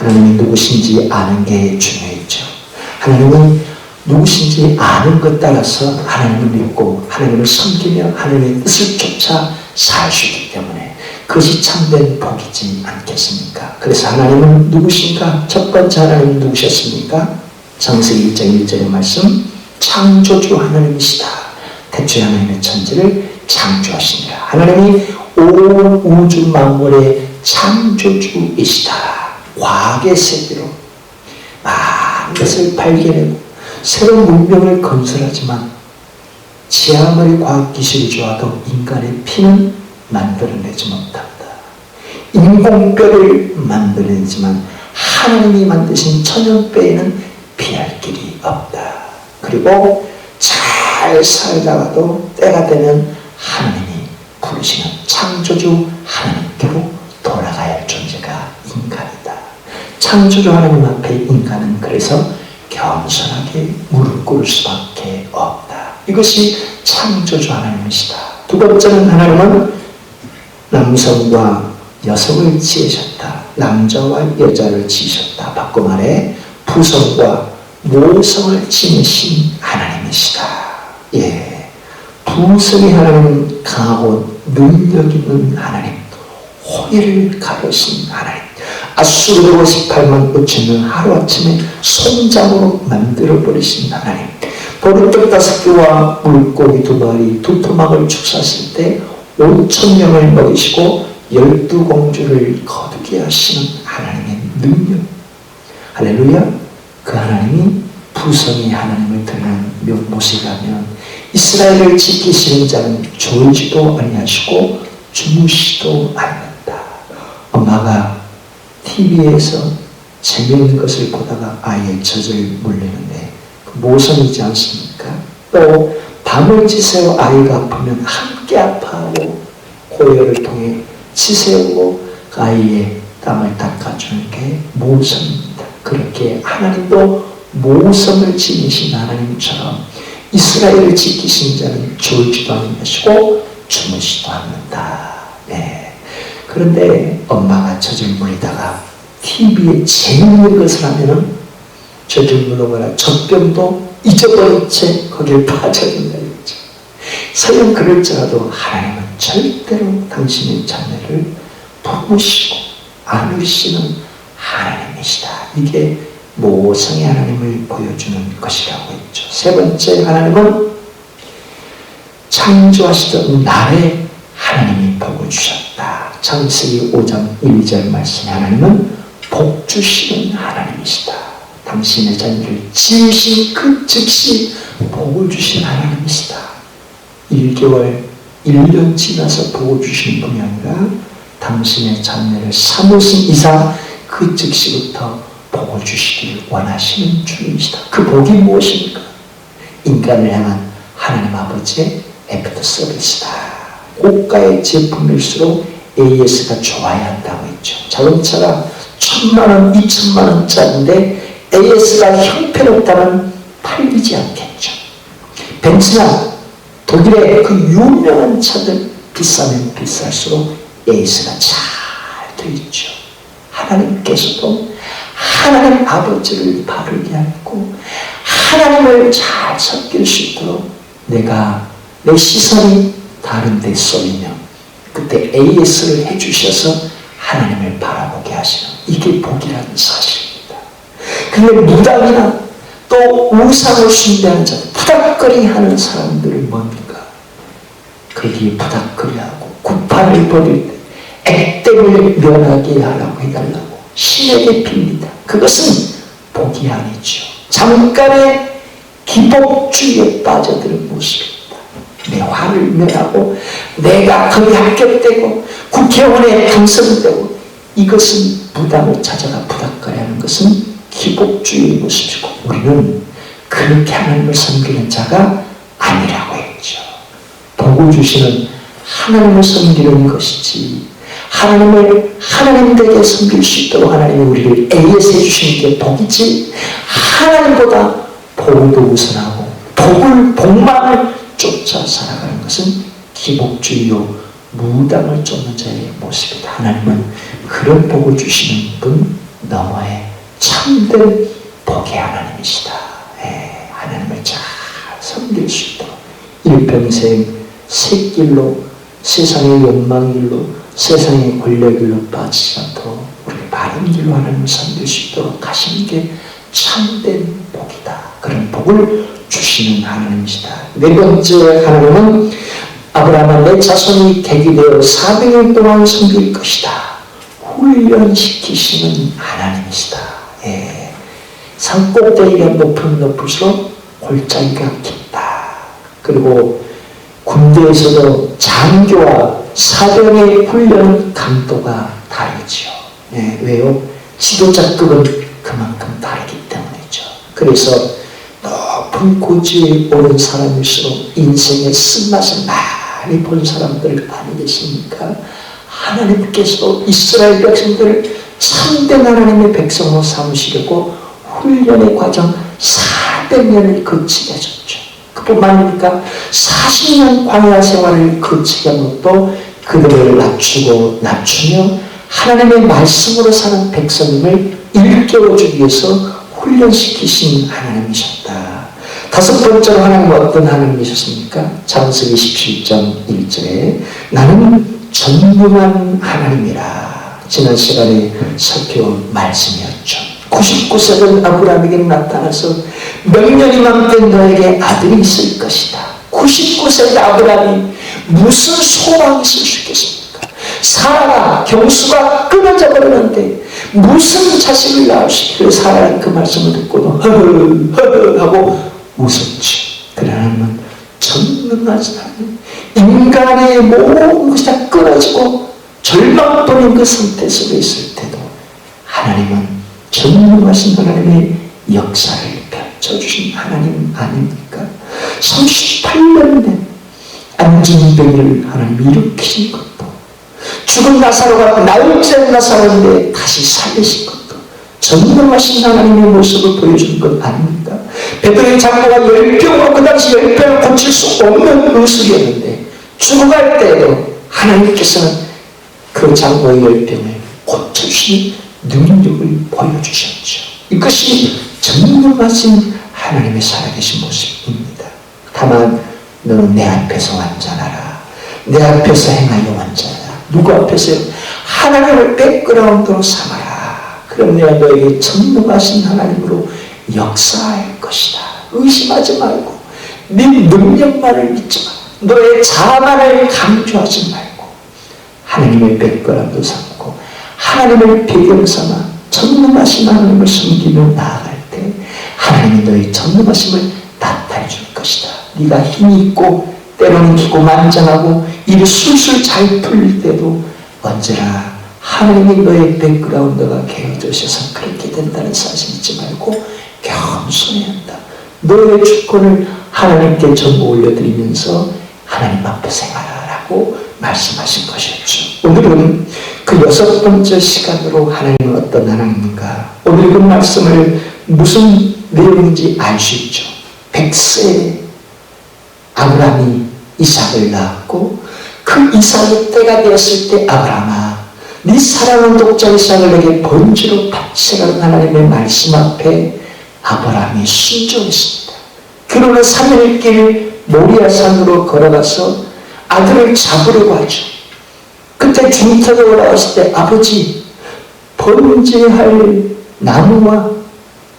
하나님이 누구신지 아는 게 중요했죠. 하나님은 누구신지 아는 것 따라서 하나님을 믿고 하나님을 섬기며 하나님의 뜻을 쫓아 살 수 있기 때문에 그것이 참된 복이지 않겠습니까? 그래서 하나님은 누구신가? 첫 번째 하나님은 누구셨습니까? 창세기 1장 1절의 말씀 창조주 하나님이시다. 태초에 하나님의 천지를 창조하시니라. 하나님이 온 우주 만물의 창조주이시다. 과학의 세계로 많은 것을 발견하고 새로운 문명을 건설하지만 제 아무리 과학기술이 좋아도 인간의 피는 만들어내지 못한다. 인공뼈를 만들어내지만 하나님이 만드신 천연뼈에는 피할 길이 없다. 그리고 잘 살다가도 때가 되면 하나님이 부르시는 창조주 하나님께로 돌아가야 할. 창조주 하나님 앞에 인간은 그래서 겸손하게 무릎 꿇을 수밖에 없다. 이것이 창조주 하나님이시다. 두 번째는 하나님은 남성과 여성을 지으셨다. 남자와 여자를 지으셨다. 바꿔 말해 부성과 모성을 지으신 하나님이시다. 예. 부성의 하나님은 강하고 능력 있는 하나님. 호의를 가르신 하나님. 아수르 58만 5천을 하루아침에 손장으로 만들어버리신 하나님. 보리떡 다섯 개와 물고기 두 마리, 두 토막을 축사하실 때 5천 명을 먹이시고 열두 공주를 거두게 하시는 하나님의 능력. 할렐루야. 그 하나님이 부성의 하나님을 드리는 모습이라면 이스라엘을 지키시는 자는 졸지도 아니하시고 주무시도 않는다. 엄마가 TV에서 재미있는 것을 보다가 아이의 젖을 물리는데 그 모성이지 않습니까? 또 밤을 지새워 아이가 아프면 함께 아파하고 고열을 통해 지새우고 그 아이의 땀을 닦아주는 게 모성입니다. 그렇게 하나님도 모성을 지니신 하나님처럼 이스라엘을 지키신 자는 졸지도 않으시고 주무시도 않는다. 네. 그런데 엄마가 젖을 물리다가 TV에 재미있는 것을 하면은 젖을 물어보라 젖병도 잊어버린 채 거기에 빠져든다 이거죠. 설령 그럴지라도 하나님은 절대로 당신의 자녀를 품으시고 안으시는 하나님이시다. 이게 모성의 하나님을 보여주는 것이라고 했죠. 세 번째 하나님은 창조하시던 날에 하나님이 복을 주셨다. 창세기 5장 1, 2절 말씀에 하나님은 복 주시는 하나님이시다. 당신의 자녀를 지으신 그 즉시 복을 주신 하나님이시다. 1개월, 1년 지나서 복을 주시는 분이 아니라 당신의 자녀를 삼으신 이상 그 즉시부터 복을 주시길 원하시는 주님이시다. 그 복이 무엇입니까? 인간을 향한 하나님 아버지의 애프터 서비스다. 고가의 제품일수록 AS가 좋아야 한다고 했죠. 자동차가 천만 원, 이천만 원짜리인데 AS가 형편없다면 팔리지 않겠죠. 벤츠나 독일의 그 유명한 차들 비싸면 비쌀수록 AS가 잘 들리죠. 하나님께서도 하나님 아버지를 바르게 하고 하나님을 잘 섬길 수 있도록 내가 내 시선이 다른 데 쏠리면 그때 AS를 해주셔서 하나님을 바라보게 하시는 이게 복이라는 사실입니다. 근데 무당이나 또 우상을 숭배하는 자 부닥거리 하는 사람들은 뭡니까? 거기에 부닥거리하고 구판을 버릴 때 액땜을 면하게 하라고 해달라고 신에게 빕니다. 그것은 복이 아니죠. 잠깐의 기복주의에 빠져드는 모습입니다. 내 화를 면하고 내가 거기 합격되고 국회의원에 당선되고 이것은 부담을 찾아가 부닥거리하는 것은 기복주의의 모습이고 우리는 그렇게 하나님을 섬기는 자가 아니라고 했죠. 복을 주시는 하나님을 섬기는 것이지 하나님을 하나님 되게 섬길 수 있도록 하나님이 우리를 AS 해주시는 게 복이지 하나님보다 복도 우선하고 복을 복만을 쫓아 살아가는 것은 기복주의요 무당을 쫓는 자의 모습이다. 하나님은 그런 복을 주시는 분 너머에 참된 복의 하나님이시다. 예, 하나님을 잘 섬길 수 있도록 일평생 새길로 세상의 욕망 길로 세상의 권력 길로 빠지지 않도록 우리 바른 길로 하나님을 섬길 수 있도록 하시는 게 참된 복이다. 그런 복을 주시는 하나님이시다. 네 번째 하나님은 아브라함아 내 자손이 객이 되어 400년 동안 섬길 것이다. 훈련시키시는 하나님이시다. 예. 산 꼭대기가 높으면 높을수록 골짜기가 깊다. 그리고 군대에서도 장교와 사병의 훈련 강도가 다르죠. 예, 왜요? 지도자급은 그만큼 다르기 때문이죠. 그래서 높은 고지에 오른 사람일수록 인생의 쓴맛을 많이 본 사람들 계십니까? 하나님께서 이스라엘 백성들을 참된 하나님의 백성으로 삼으시려고 훈련의 과정 400년을 거치게 하셨죠. 그뿐만 아니라 40년 광야 생활을 거치게 함으로써 그들을 낮추고 낮추며 하나님의 말씀으로 사는 백성임을 일깨워주기 위해서 훈련시키신 하나님이셨다. 다섯 번째로 하나님은 어떤 하나님이셨습니까? 창세기 17장 1절에 나는 전능한 하나님이라 지난 시간에 살펴온 말씀이었죠. 99세는 아브라함에게 나타나서 명년이만 된 너에게 아들이 있을 것이다. 99세의 아브라함이 무슨 소망이 있을 수 있겠습니까? 사라가 경수가 끊어져 버리는데 무슨 자식을 낳으시 그 사라는 그 말씀을 듣고도 허허 허허 하고 웃었지. 그러나 전능한 사람 인간의 모든 것이 다 끊어지고 절망뿐인 그 상태 속에 있을 때도 하나님은 전능하신 하나님의 역사를 펼쳐주신 하나님 아닙니까? 38년 된 안진병을 하나님 일으키신 것도 죽은 나사로가 나흘째 나사로인데 다시 살리신 것도 전능하신 하나님의 모습을 보여준 것 아닙니까? 베드로의 장모가 열병으로 그 당시 열병을 고칠 수 없는 의술이었는데 죽어갈 때에도 하나님께서는 그 장모의 열병을 고쳐주신 능력을 보여주셨죠. 이것이 전능하신 하나님의 살아계신 모습입니다. 다만 너는 내 앞에서 완전하라. 내 앞에서 행하여 완전하라. 누구 앞에서요? 하나님을 백그라운드로 삼아라. 그럼 내가 너에게 전능하신 하나님으로 역사할 것이다. 의심하지 말고 네 능력만을 믿지 마. 너의 자만을 강조하지 말고 하나님의 백그라운드 삼고 하나님을 배경 삼아 전능하신 하나님을 섬기며 나아갈 때 하나님이 너의 전능하심을 나타내 줄 것이다. 네가 힘이 있고 때로는 기고만장하고 일이 술술 잘 풀릴 때도 언제나 하나님이 너의 백그라운드가 개어주셔서 그렇게 된다는 사실 잊지 말고 겸손해야 한다. 너의 주권을 하나님께 전부 올려드리면서 하나님 앞에 생활하라고 말씀하신 것이었죠. 오늘은 그 여섯 번째 시간으로 하나님은 어떤 하나님인가? 오늘 그 말씀을 무슨 내용인지 알 수 있죠. 백세 아브라함이 이삭을 낳았고 그 이삭의 때가 되었을 때 아브라함아 네 사랑하는 독자 이삭을 내게 번지로 바치라는 하나님의 말씀 앞에 아브라함이 순종했습니다. 그러나 3일 길 모리아산으로 걸어가서 아들을 잡으려고 하죠. 그때 중턱에 올라왔을 때 아버지 번제할 나무와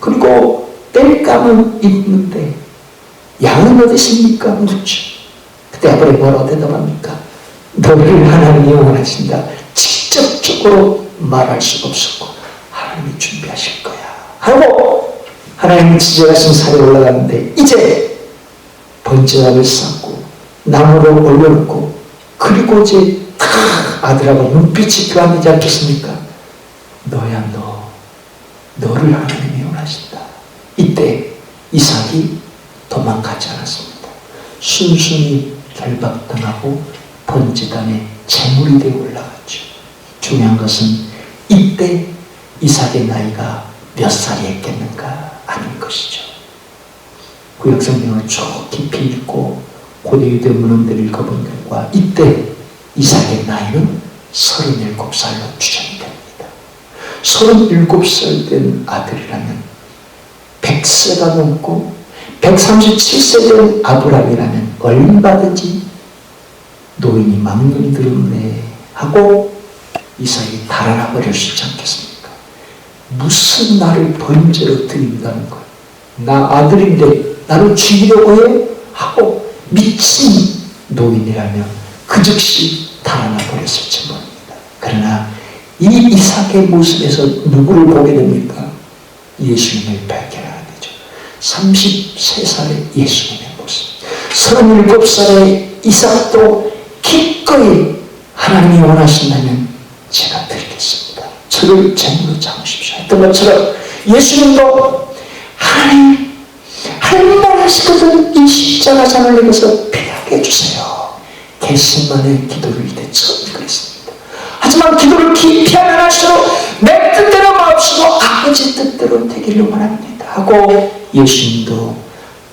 그리고 땔감은 있는데 양은 어디 있습니까? 묻죠. 그때 아버지 뭐라고 대답합니까? 너를 하나님이 원하신다. 직접적으로 말할 수가 없었고 하나님이 준비하실 거야. 하고 하나님이 지정하신 산에 올라갔는데 이제 번제단을 쌓고 나무를 올려놓고 그리고 이제 아들하고 눈빛이 교환되지 않겠습니까? 너야 너 너를 하나님이 원하신다. 이때 이삭이 도망가지 않았습니다. 순순히 결박당하고 번제단에 재물이 되어 올라갔죠. 중요한 것은 이때 이삭의 나이가 몇 살이었겠는가 아닌 것이죠. 구약 성경을 쭉 깊이 읽고 고대 유대 문헌들을 읽어본 결과 이때 이삭의 나이는 37살로 추정이 됩니다. 37살 된 아들이라면 100세가 넘고 137세 된 아브라함이라면 얼마든지 노인이 망령 들었네 하고 이삭이 달아나 버릴 수 있지 않겠습니까? 무슨 나를 번제로 드린다는 것. 나 아들인데 나를 죽이려고 해? 하고 미친 노인이라면 그 즉시 달아나 버렸을지 모릅니다. 그러나 이 이삭의 모습에서 누구를 보게 됩니까? 예수님을 발견하게 되죠. 33살의 예수님의 모습. 37살의 이삭도 기꺼이 하나님이 원하신다면 제가 드리겠습니다. 저를 제물로 삼으십시오. 했던 것처럼 예수님도 하나님 할말 하시거든 이 십자가 잔을 내게서 피하게 해주세요. 개신만의 기도를 이때 처음 그랬습니다. 하지만 기도를 깊이 하면 할수록 내 뜻대로 마옵시고 아버지 뜻대로 되기를 원합니다. 하고 예수님도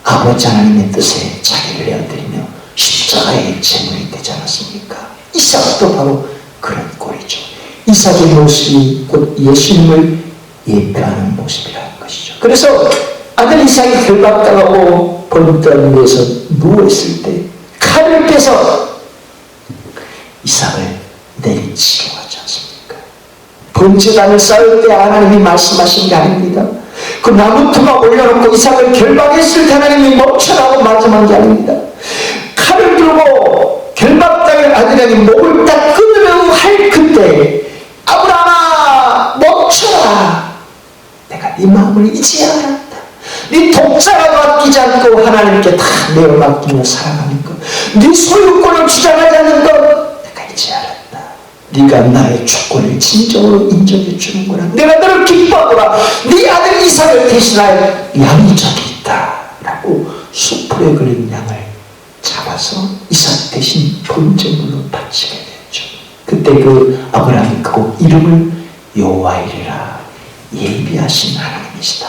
아버지 하나님의 뜻에 자기를 내어드리며 십자가의 제물이 되지 않았습니까? 이삭도 바로 그런 꼴이죠. 이삭의 모습이 곧 예수님을 예표하는 모습이라는 것이죠. 그래서 아들 이삭이 결박당하고 벌목당 위에서 누워있을 때 칼을 빼서 이삭을 내리치려고 하지 않습니까? 번제단을 쌓을 때 하나님이 말씀하신 게 아닙니다. 그 나무 토막 올려놓고 이삭을 결박했을 때 하나님이 멈춰라고 말씀한 게 아닙니다. 칼을 들고 결박당의 아들에게 목을 딱 끊으려고 할 그때 아브라함아 네 마음을 이제야 알았다. 네 독자가 맡기지 않고 하나님께 다 내어 맡기며 살아가는 것 네 소유권을 주장하지 않는 것 내가 이제 알았다. 네가 나의 주권을 진정으로 인정해 주는구나 내가 너를 기뻐하노라. 네 아들 이삭을 대신할 양이 저기 있다 라고 수풀에 걸린 양을 잡아서 이삭 대신 본전으로 바치게 됐죠. 그때 그 아브라함이 그 이름을 여호와이리라 예비하신 하나님이시다.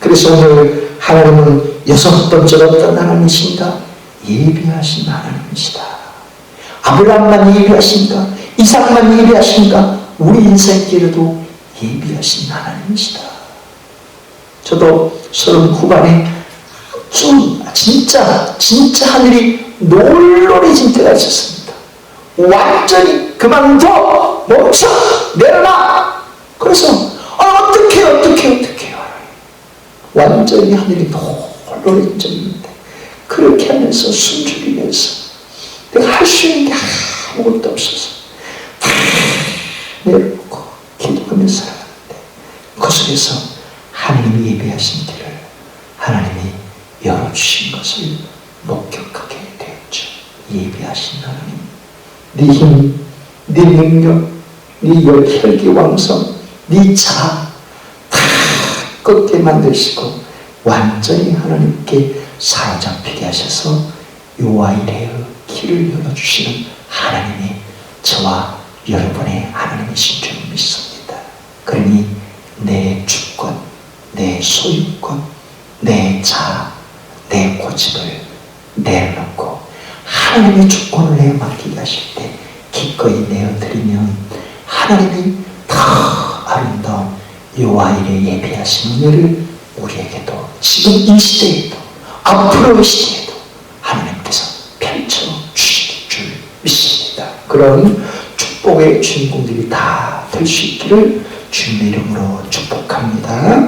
그래서 오늘 하나님은 여섯 번째로 어떤 하나님이신가? 예비하신 하나님이시다. 아브라함만 예비하신가? 이삭만 예비하신가? 우리 인생길에도 예비하신 하나님이시다. 저도 서른 후반에 좀 진짜 진짜 하늘이 놀놀해진 때가 있었습니다. 완전히 그만둬 멈춰 완전히 하늘이 있는데 그렇게 하면서 숨죽이면서 내가 할 수 있는 게 아무것도 없어서 다 내려놓고 기도하면서 살아가는데 그 속에서 하나님이 예배하신 길을 하나님이 열어주신 것을 목격하게 되었죠. 예비하신 하나님. 네 힘, 네 능력, 네 혈기 왕성, 네 자, 다 꺾게 만드시고 완전히 하나님께 사로잡히게 하셔서 요아이레의 길을 열어주시는 하나님이 저와 여러분의 하나님이신 줄 믿습니다. 그러니 내 주권, 내 소유권, 내 자, 내 고집을 내려놓고 하나님의 주권을 내 맡기게 하실 때 기꺼이 내어드리면 하나님이 더 아름다운 요아일에 예비하신 은혜를 지금 이 시대에도 앞으로의 시대에도 하나님께서 펼쳐 주실 줄 믿습니다. 그런 축복의 주인공들이 다 될 수 있기를 주님의 이름으로 축복합니다.